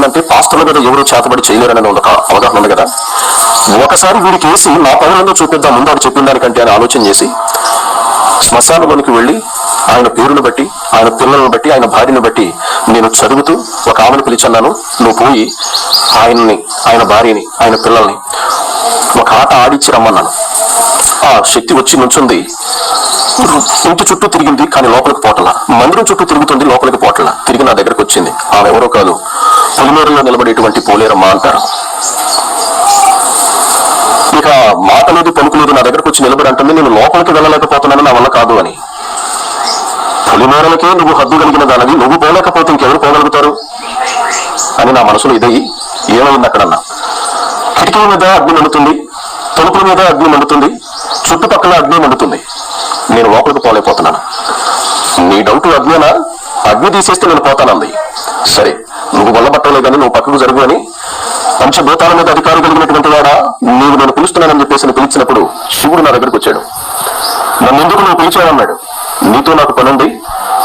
ఏంటంటే పాస్టర్ల మీద ఎవరు చేతబడి చేయలేరని ఒక అవగాహన ఉంది కదా. ఒకసారి వీడికి వేసి నా పనులను చూపిద్దాం ముందు వాడు చెప్పిన దానికంటే అని ఆలోచన చేసి శ్మశానంలోనికి వెళ్ళి ఆయన పేరును బట్టి ఆయన పిల్లలను బట్టి ఆయన భార్యను బట్టి నేను చదువుతూ ఒక ఆమెను పిలిచన్నాను. నువ్వు పోయి ఆయన్ని ఆయన భార్యని ఆయన పిల్లల్ని ఒక ఆట ఆడిచ్చి రమ్మన్నాను. ఆ శక్తి వచ్చి నుంచుంది. ఇంటి చుట్టూ తిరిగింది కానీ లోపలికి పోటలా. మందిరం చుట్టూ తిరుగుతుంది లోపలికి పోటలా. తిరిగి నా దగ్గరకు వచ్చింది. ఆమె ఎవరో కాదు. పులిమేరులో నిలబడేటువంటి పోలేరమ్మ అంటారు. ఇక మాట లేదు పలుకు లేదు నా దగ్గరకు వచ్చి నిలబడి అంటుంది నేను లోపలికి వెళ్ళలేకపోతున్నాను నా వల్ల కాదు అని. పులిమేరలకే నువ్వు హద్దు కలిగిన దానివి నువ్వు పోలేకపోతే ఇంకెవరు పోగలుగుతారు? అని నా మనసులో ఇదయ్యి ఏమైంది అక్కడన్నా? కిటికీ మీద అగ్ని మండుతుంది తలుపుల మీద అగ్ని మండుతుంది చుట్టుపక్కల అగ్ని మండుతుంది. నేను లోపలికి పోలేకపోతున్నాను. నీ డౌట్ అగ్నేనా? అగ్ని తీసేస్తే నేను పోతానంది. సరే నువ్వు వల్లబట్టలే కానీ నువ్వు పక్కకు జరుగు అని పంచభూతాల మీద అధికారం కలిగినటువంటి వాడా నీవు నేను పిలుస్తున్నానని చెప్పేసి పిలిచినప్పుడు శివుడు నా దగ్గరికి వచ్చాడు. నన్ను ఎందుకు నువ్వు పిలిచావన్నాడు? నీతో నాకు పనుంది.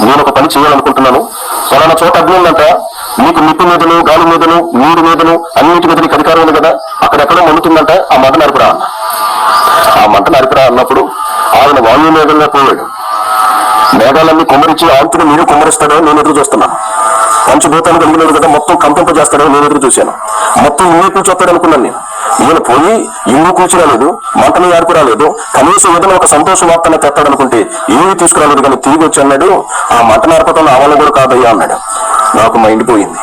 నేను ఒక పని చేయాలనుకుంటున్నాను. పలానా చోట అగ్ని ఉందంట. నీకు నిప్పు మీదను గాలి మీదను నీరు మీదను అన్నిటి మీద నీకు అధికారం ఉంది కదా అక్కడెక్కడో మండుతుందంట ఆ మంట నరపురా అన్న ఆ మంట నరపురా అన్నప్పుడు ఆయన వాయు మేఘంగా పోయాడు మేఘాలన్నీ కుమ్మరించి ఆంతుడు మీరు కుమ్మరిస్తాడో నేను ఎదురు చూస్తున్నాను పంచభూతాలు కలిగినది కదా మొత్తం కంపింప చేస్తాడో నేను ఎదురు చూశాను. మొత్తం ఇల్లు కూర్చోస్తాడు అనుకున్నాను నేను. ఈయన పోయి ఇల్లు కూర్చురాలేదు మంటని యారుకు రాలేదు కనీసం ఏదైనా ఒక సంతోష వార్తను తెస్తాడనుకుంటే ఏమీ తీసుకురాలేదు కానీ తిరిగి వచ్చి అన్నాడు ఆ మంట ఏర్పడం నా వల్ల కూడా కాదయ్యా అన్నాడు. నాకు మైండ్ పోయింది.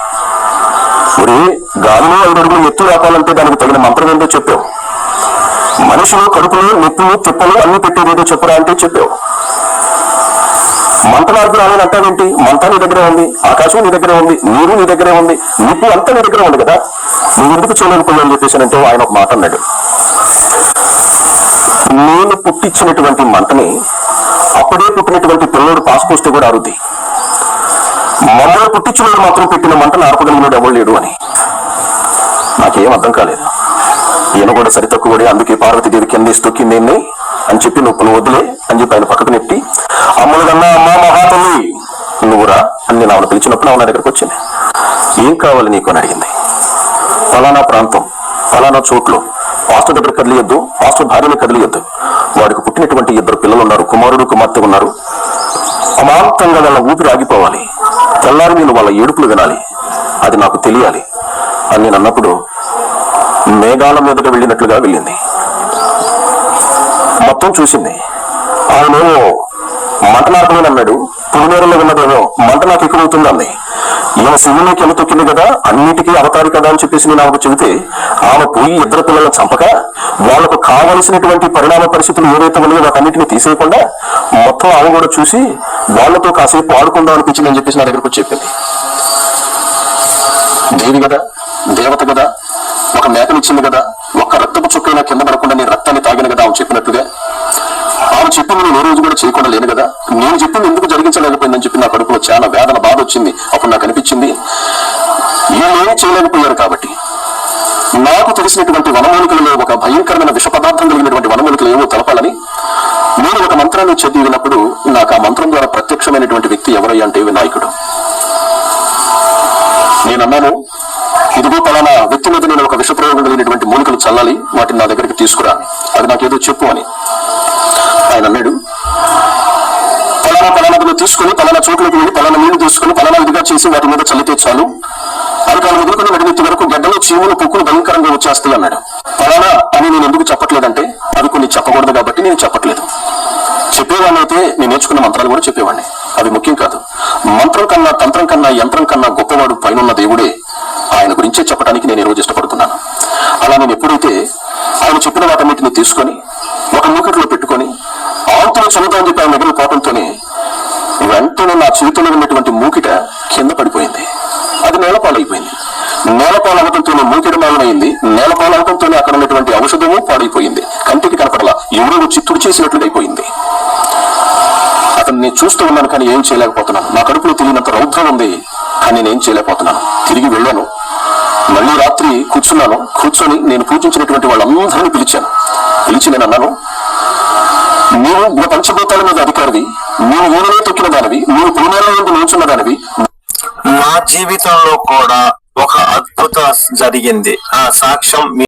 మరి గాలిలో ఐదు అడుగులు ఎత్తు రాపాలంటే దానికి తగిన మంత్రం ఏంటో చెప్పావు. మనుషులు కడుపులు నొప్పులు తిప్పలు అన్ని పెట్టేదేదో చెప్పరా అంటే చెప్పావు. మంట మార్పు రాలేదు అంటావేంటి మంట నీ దగ్గరే ఉంది ఆకాశం నీ దగ్గరే ఉంది నీరు నీ దగ్గరే ఉంది నిప్పు అంతా నీ దగ్గరే ఉంది కదా? నువ్వు ఎందుకు చూడలేకపోయావు చెప్పేసి అంటే ఆయన ఒక మాట అన్నాడు. నేను పుట్టించినటువంటి మంటని అప్పుడే పుట్టినటువంటి పిల్లడు పాసుకొస్తే కూడా అరుద్ది. మమ్మల్ని పుట్టించినోడు మాత్రం పెట్టిన మంటను ఆర్పగలిగినోడు ఎవరు లేడు అని. నాకేం అర్థం కాలేదు. ఈయన కూడా సరి తక్కువడి అందుకే పార్వతీదేవి కింద ఇస్తూ కింద అని చెప్పి నువ్వు నువ్వు వదిలే అని చెప్పి ఆయన పక్కకు నెట్టి అమ్ములు కన్నా అమ్మా మహాతల్లి నువ్వురా అని నేను ఆవిడ పిలిచినప్పుడు ఆవిడ నా దగ్గరకు వచ్చింది. ఏం కావాలి నీకు? అని అడిగింది. ఫలానా ప్రాంతం ఫలానా చోట్లు పాస్టర్ దగ్గర కదిలియద్దు పాస్టర్ భార్యను కదిలియద్దు. వాడికి పుట్టినటువంటి ఇద్దరు పిల్లలు ఉన్నారు కుమారుడు కుమార్తె ఉన్నారు. అమాంతంగా వాళ్ళ ఊపిరి ఆగిపోవాలి. తెల్లారి నేను వాళ్ళ ఏడుపులు వినాలి. అది నాకు తెలియాలి అని నేను అన్నప్పుడు మేఘాల మీదట వెళ్ళినట్లుగా వెళ్ళింది. మొత్తం చూసింది. ఆయనేమో మంట నార్పమని అన్నాడు పులిమేరలో ఉన్నదేమో మంట నాకు ఎక్కువ అవుతుంది అంది ఈమె కింద తొక్కింది కదా అన్నిటికీ అవతారి కదా అని చెప్పేసి నేను ఆమెకు చెబితే ఆమె పోయి ఇద్దరు పిల్లలను చంపక వాళ్ళకు కావలసినటువంటి పరిణామ పరిస్థితులు ఏవైతే ఉన్నాయో వాటన్నిటిని తీసేయకుండా మొత్తం ఆమె కూడా చూసి వాళ్ళతో కాసేపు ఆడుకుందాం అనిపించింది అని చెప్పేసి నా దగ్గరకు చెప్పింది. దేవి కదా దేవత కదా ఒక మేకనిచ్చింది కదా ఒక్క రక్తపు చుక్కైనా కింద పడకుండా నేను రక్తాన్ని తాగిన కదా ఆమె చెప్పినట్టుగా చెప్పింది ఏ రోజు కూడా చేయకుండా లేను కదా. నేను చెప్పింది ఎందుకు జరిగించలేకపోయిందని చెప్పి నా కడుపులో చాలా వేదన బాధ వచ్చింది. అప్పుడు నాకు అనిపించింది వీళ్ళేమీ చేయలేకపోయారు కాబట్టి. నాకు తెలిసినటువంటి వనమూలికలలో ఒక భయంకరమైన విష పదార్థం కలిగినటువంటి వనమూలికలు ఏవో తెలపాలని నేను ఒక మంత్రాన్ని చదివినప్పుడు నాకు ఆ మంత్రం ద్వారా ప్రత్యక్షమైనటువంటి వ్యక్తి ఎవరయ్యా అంటే వినాయకుడు నేను అన్నాను ఇదిగో పలానా వ్యక్తి మీద నేను ఒక విషప్రయోగం కలిగినటువంటి మూలికలు చల్లాలి వాటిని నా దగ్గరికి తీసుకురా. అది నాకేదో చెప్పు అని ఆయన అన్నాడు. పలానా పలానాదులు తీసుకుని పలానా చోట్లకి వెళ్ళి పలానా నీళ్ళు తీసుకుని పలానా విధిగా చేసి వాటి మీద చల్లితే చాలు. అరకాలు వదులుకుని నడినెత్తి వరకు గడ్డలు చీములు పొక్కులు భయంకరంగా వచ్చేస్తాయి అన్నాడు. పలానా అని నేను ఎందుకు చెప్పట్లేదంటే అది కొన్ని చెప్పకూడదు కాబట్టి నేను చెప్పట్లేదు. చెప్పేవాడిని అయితే నేను నేర్చుకున్న మంత్రాలు కూడా చెప్పేవాడిని. అవి ముఖ్యం కాదు. మంత్రం కన్నా తంత్రం కన్నా యంత్రం కన్నా గొప్పవాడు పైనున్న దేవుడే ఆయన గురించే చెప్పడానికి నేను ఈరోజు ఇష్టపడుతున్నాను. అలా నేను ఎప్పుడైతే ఆయన చెప్పిన వాటన్నిటిని తీసుకొని ఒక మూకట్లో పెట్టుకొని ఆవుతులు చదువుతామని చెప్పి ఆయన దగ్గర పోవడంతోనే వెంటనే నా చేతిలో ఉన్నటువంటి మూకిట కింద పడిపోయింది. అది నేలపాలైపోయింది. నేలపాలు అవడంతోనే మూకిట మాలమైంది నేలపాలు అవడంతోనే అక్కడ ఉన్నటువంటి ఔషధము పాడైపోయింది. కంటికి కనపడలా. ఎవరో వచ్చి తుడిచేసినట్లు అయిపోయింది. అతను నేను చూస్తూ ఉన్నాను కానీ ఏం చేయలేకపోతున్నాను. నా కడుపులో తెలియనంత రౌద్రం ఉంది కానీ నేను ఏం చేయలేకపోతున్నాను. తిరిగి వెళ్ళాను. మళ్ళీ రాత్రి కూర్చున్నాను. కూర్చొని నేను పూజించినటువంటి వాళ్ళందరినీ పిలిచాను. పిలిచి నేను అన్నాను నీవు పంచభూతాల మీద అధికారివి. నీవు ఊరిలో తొక్కిన దానివి. నీవు పులిమేల నుండి నిల్చున్న దానివి. నా జీవితంలో కూడా ఒక అద్భుత జరిగింది. ఆ సాక్ష్యం